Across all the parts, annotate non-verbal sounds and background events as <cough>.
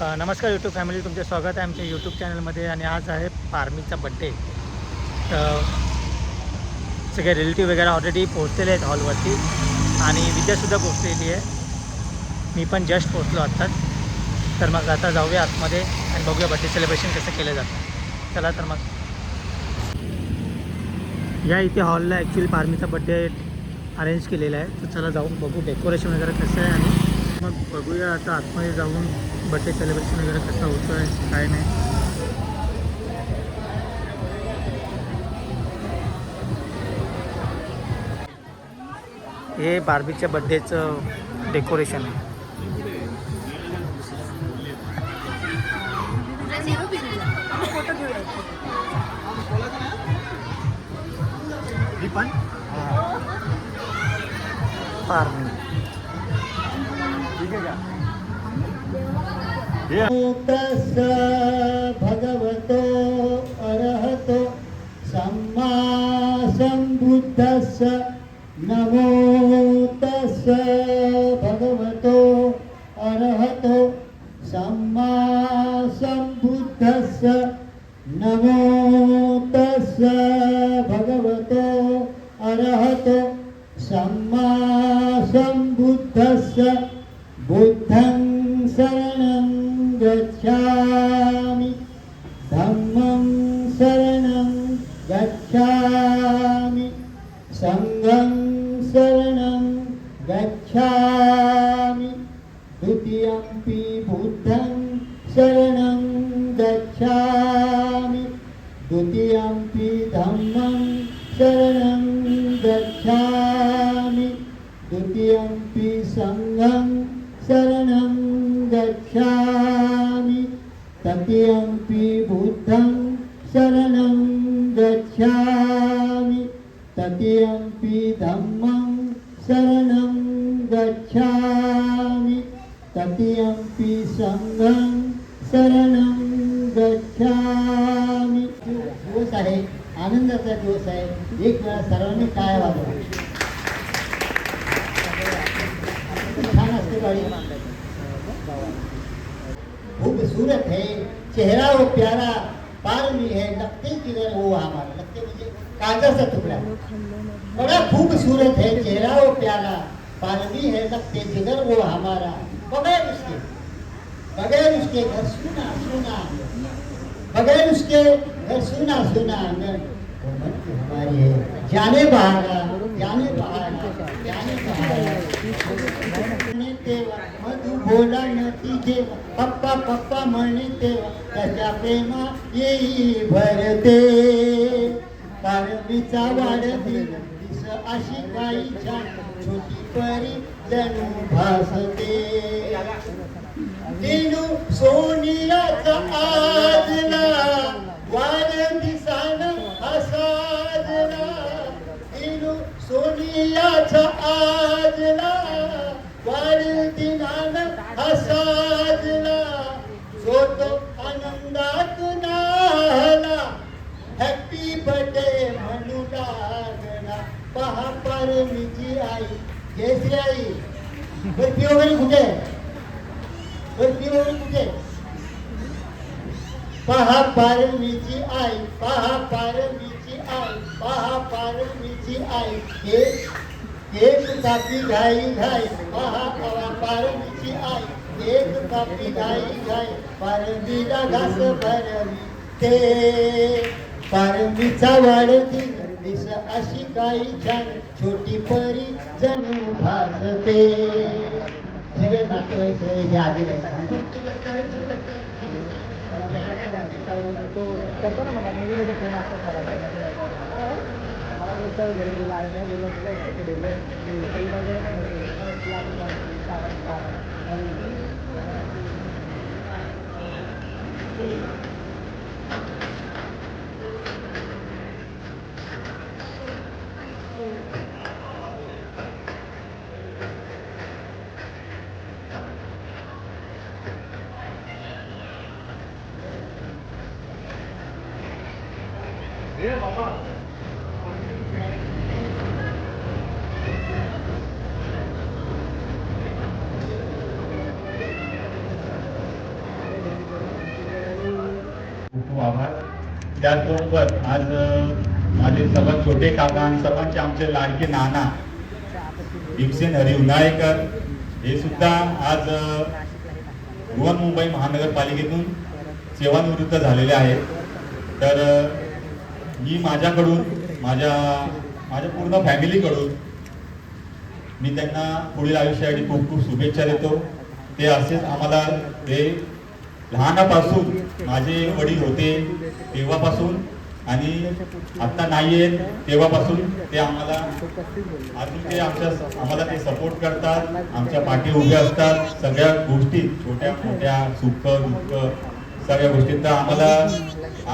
नमस्कार YouTube family तुमचे स्वागत आहे आमच्या यूट्यूब चॅनलमध्ये आणि आज आहे पारमीचा बड्डे तर सगळे रिलेटिव्ह वगैरे ऑलरेडी पोहोचलेले आहेत हॉलवरती आणि विद्यासुद्धा पोहोचलेली आहे. मी पण जस्ट पोहोचलो आत्ताच. तर मग आता जाऊया आतमध्ये आणि बघूया बड्डे सेलिब्रेशन कसं केलं जातं. चला तर मग. या इथे हॉलला ॲक्च्युली पारमीचा बड्डे अरेंज केलेला आहे. तर चला जाऊन बघू डेकोरेशन वगैरे कसं आहे आणि मग बघूया आता आतमध्ये जाऊन बड्डे सेलिब्रेशन वगैरे कसं होतं आहे काय नाही. हे बार्बीच्या बड्डेचं डेकोरेशन आहे. पण ભગવતો અરહતો સમ્મા સંબુદ્ધસ નમો તસ્સ ભગવતો અરહતો સમ્મા સંબુદ્ધસ નમો તસ્સ ભગવતો અરહતો સમ્મા સંબુદ્ધસ गच्छामि। द्वितीयम्पि बुद्धं शरणं गच्छामि। द्वितीयम्पि धम्मं शरणं गच्छामि। द्वितीयम्पि सङ्घं शरणं गच्छामि। तृतीयम्पि बुद्धं शरणं गच्छामि। तृतीयम्पि धम्मं शरणं गच्छामि। तृतीयम्पि सङ्घं शरणं गच्छामि। दिवस आहे आनंदाचा दिवस आहे. एक वेळा सर्वांनी काय वाजवा. छान असते गाडी. खूबसूरत है चेहरा वो प्यारा पार में है लगते किधर वो हमारा. लगते मुझे कागज़ टुकड़ा बड़ा खूबसूरत है चेहरा वो प्यारा। पारवी है लगते जिगर वो हमारा। बगैर उसके बगैर उसके घर सुना सुना। बगैर उसके घर सुना सुना मन की हमारी है। जाने बहारा जाने जाने बहारा मधु बोला नती जेव्हा पप्पा पप्पा तेव्हा त्याच्या प्रेमा येई भरते। पारवीचा वाढती दिस अशी काही छान छोटी परी जणू भासते. दिनू सोनियाचा आजना वाढदिवसान असाजना दिनू सोनियाचा आजना वाढदिनान असा जयश्री आई बर्फी वगैरे कुठे बर्फी वगैरे कुठे पहा पारमीची आई पहा पारमीची आई पहा पारमीची आई. एक एक कापी घाई घाई. पहा पहा पारमीची आई. एक कापी घाई घाई. पारमीला घास भरवी ते पारमीचा वाढती दिस अशी काही छान छोटी परी जणू भासते. सगळे नाटवायचं हे आधी करतो मला मला खूप आभार. त्याचबरोबर आज माझे सर्वात छोटे काका आणि सर्वांचे आमचे लाडके नाना भीमसेन हरी उन्हाळेकर हे सुद्धा आज बृहन्मुंबई महानगरपालिकेतून सेवानिवृत्त झालेले आहेत. तर मी माझ्याकडून माझ्या माझ्या पूर्ण फॅमिलीकडून मी त्यांना पुढील आयुष्यासाठी खूप खूप शुभेच्छा देतो. ते असेच आम्हाला ते लहानापासून माझे वडील होते तेव्हापासून आणि आता नाही आहेत तेव्हापासून ते आम्हाला अजून ते आमच्या आम्हाला ते सपोर्ट करतात आमच्या पाठी उभे असतात. सगळ्या गोष्टी छोट्या मोठ्या सुख दुःख सगळ्या गोष्टींचा आम्हाला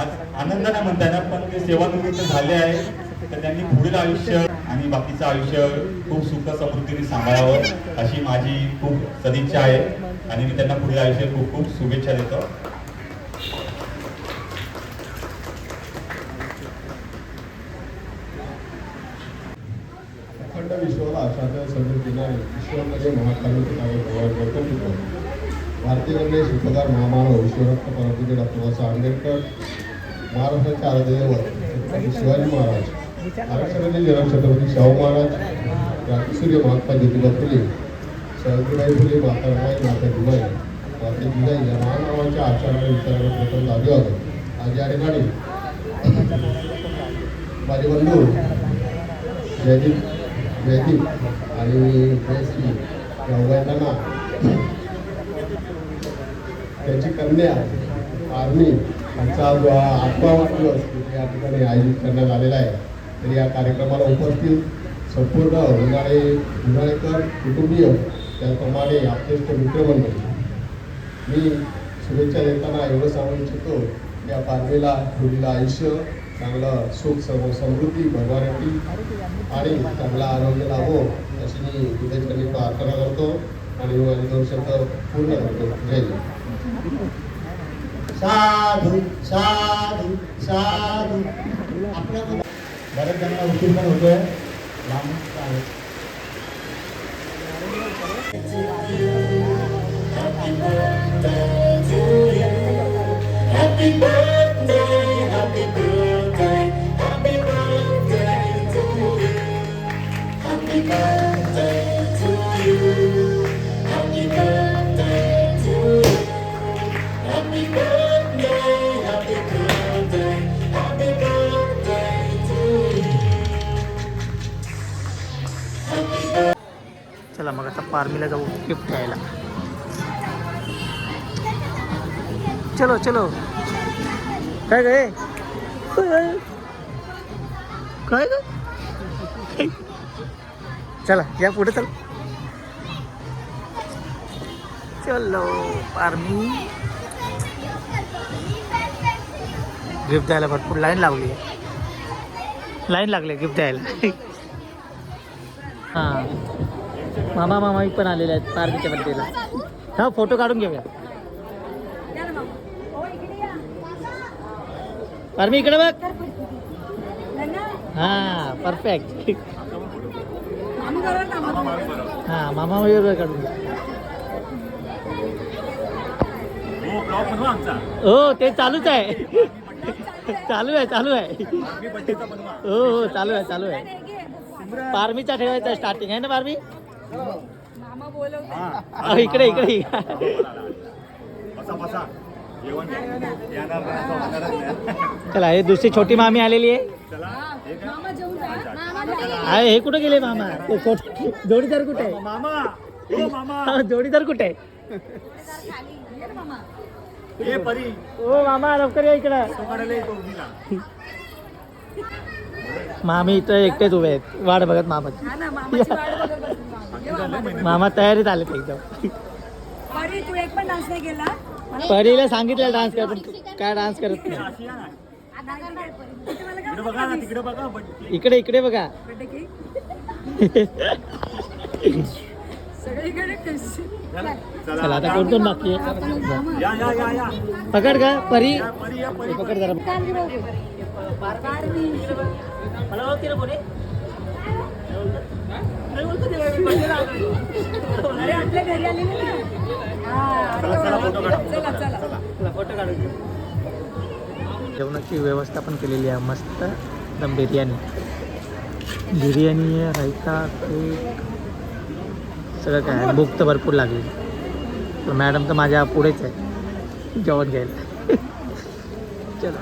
आज आनंद नाही म्हणता येणार पण ते सेवानिवृत्त झाले आहे तर त्यांनी पुढील आयुष्य आणि बाकीचं आयुष्य खूप सुख समृद्धीने सांभाळावं अशी माझी खूप सदिच्छा आहे. आणि मी त्यांना पुढील आयुष्य खूप खूप शुभेच्छा देतो. अखंड विश्वाला आशाच्या समृद्धीला देणारे ईश्वरमध्ये महाकारुणिक कार्य भगवान गौतम भारतीय गणेश उपकार महामानव ईश्वरत्न परमपूज्य डॉक्टर बाबासाहेब आंबेडकर महाराष्ट्राचे आराध्यदैवत छत्रपती शिवाजी महाराज आरक्षणाचे जनक छत्रपती शाहू महाराज राजसूर्य महात्मा ज्योतिबा फुले सावित्रीबाई फुले माता रमाई माता जिवाई माता जिजाई या महान आचाराने आचरणाने प्रथम लागले होते. आज या ठिकाणी माझे बंधू जयदीप जयदीप आणि जयश्री या उभयतांना त्याची कन्या आर्मी यांचा जो हा आठवा वाढदिवस या ठिकाणी आयोजित करण्यात आलेला आहे. तर या कार्यक्रमाला उपस्थित संपूर्ण उन्हाळे उन्हाळेकर कुटुंबीय त्याप्रमाणे आपलेष्ट मित्रमंडळी. मी शुभेच्छा देताना एवढं सांगू इच्छितो की या पारवेला मुलीला आयुष्य चांगलं सुख सर्व समृद्धी भगवानाची आणि चांगला आरोग्य लाभो अशी मी विद्यार्थ्यांनी प्रार्थना करतो. आणि हो, माझे दोन पूर्ण करतो. जय जय साधू साधू साधू आपल्या बऱ्याच जणांना उशीर पण होतोय लांब आहे. चला मग आता आर्मीला जाऊ गिफ्ट घ्यायला. चलो चलो. काय काय काय ग? चला या पुढे चल. चलो आर्मी. गिफ्ट द्यायला भरपूर लाईन लावली लाईन लागली गिफ्ट द्यायला. <laughs> हां. मामा मामा पण आलेले आहेत पार्टीच्या बड्डेला हा फोटो काढून घेऊया. पारमी इकडे बघ. हा परफेक्ट हा मामा वगैरे काढून घ्या हो ते चालूच आहे. चालू आहे चालू आहे. हो हो चालू आहे चालू आहे. पारमीचा ठेवायचा स्टार्टिंग आहे ना पारमी मामा इकडे इकडे. चला हे दुसरी छोटी मामी आलेली आहे. हे कुठे गेले मामा? जोडीदार कुठे आहे? मामा ओ मामा. हा, जोडीदार कुठे आहे? हे ओ मामा लवकर या इकडं. मामी इथं एकटेच उभे आहेत. वाट बघत मामाची ना मामाची वाट बघत बसली. ये मामा. मामा तयारीत आलेत एकदम. परी तू एक पण डान्स नाही केला? मला परीला सांगितलं डान्स कर पण काय डान्स करत नाही. इकडे इकडे बघा. <laughs> चला आता कोण कोण बाकी आहे? आपण मामा. या या या या. पकड का परी. या परी या परी. पकड जरा. अरे आपल्या घरी आलेली ना. हा चला चला फोटो काढा. चला चला. फोटो काढून जेवणाची व्यवस्था पण केलेली आहे मस्त एकदम बिर्याणी. बिर्याणी रायता केक सगळं काय आहे. भूक तर भरपूर लागली. तर मॅडम तर माझ्या पुढेच आहे. जेवण घ्यायला. <laughs> चला.